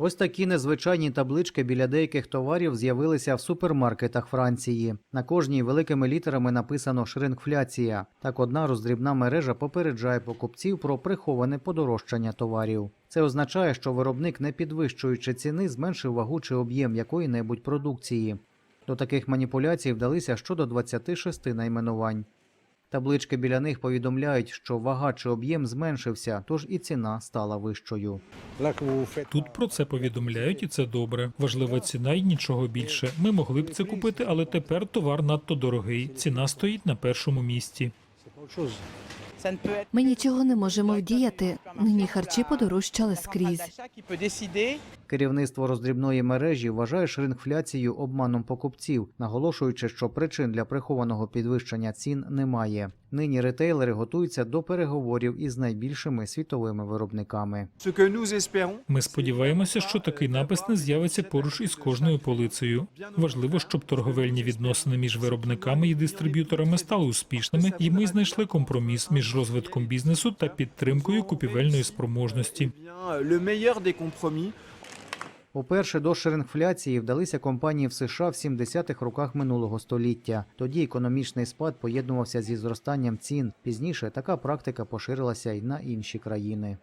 Ось такі незвичайні таблички біля деяких товарів з'явилися в супермаркетах Франції. На кожній великими літерами написано шрингфляція. Так одна роздрібна мережа попереджає покупців про приховане подорожчання товарів. Це означає, що виробник, не підвищуючи ціни, зменшив вагу чи об'єм якої-небудь продукції. До таких маніпуляцій вдалися щодо 26 найменувань. Таблички біля них повідомляють, що вага чи об'єм зменшився, тож і ціна стала вищою. Тут про це повідомляють, і це добре. Важлива ціна і нічого більше. Ми могли б це купити, але тепер товар надто дорогий. Ціна стоїть на першому місці. Ми нічого не можемо вдіяти. Нині харчі подорожчали скрізь. Керівництво роздрібної мережі вважає шрингфляцію обманом покупців, наголошуючи, що причин для прихованого підвищення цін немає. Нині ретейлери готуються до переговорів із найбільшими світовими виробниками. Ми сподіваємося, що такий напис не з'явиться поруч із кожною полицею. Важливо, щоб торговельні відносини між виробниками і дистриб'юторами стали успішними, і ми знайшли компроміс між розвитком бізнесу та підтримкою купівельної спроможності. Уперше до шерингфляції вдалися компанії в США в 70-х роках минулого століття. Тоді економічний спад поєднувався зі зростанням цін. Пізніше така практика поширилася й на інші країни.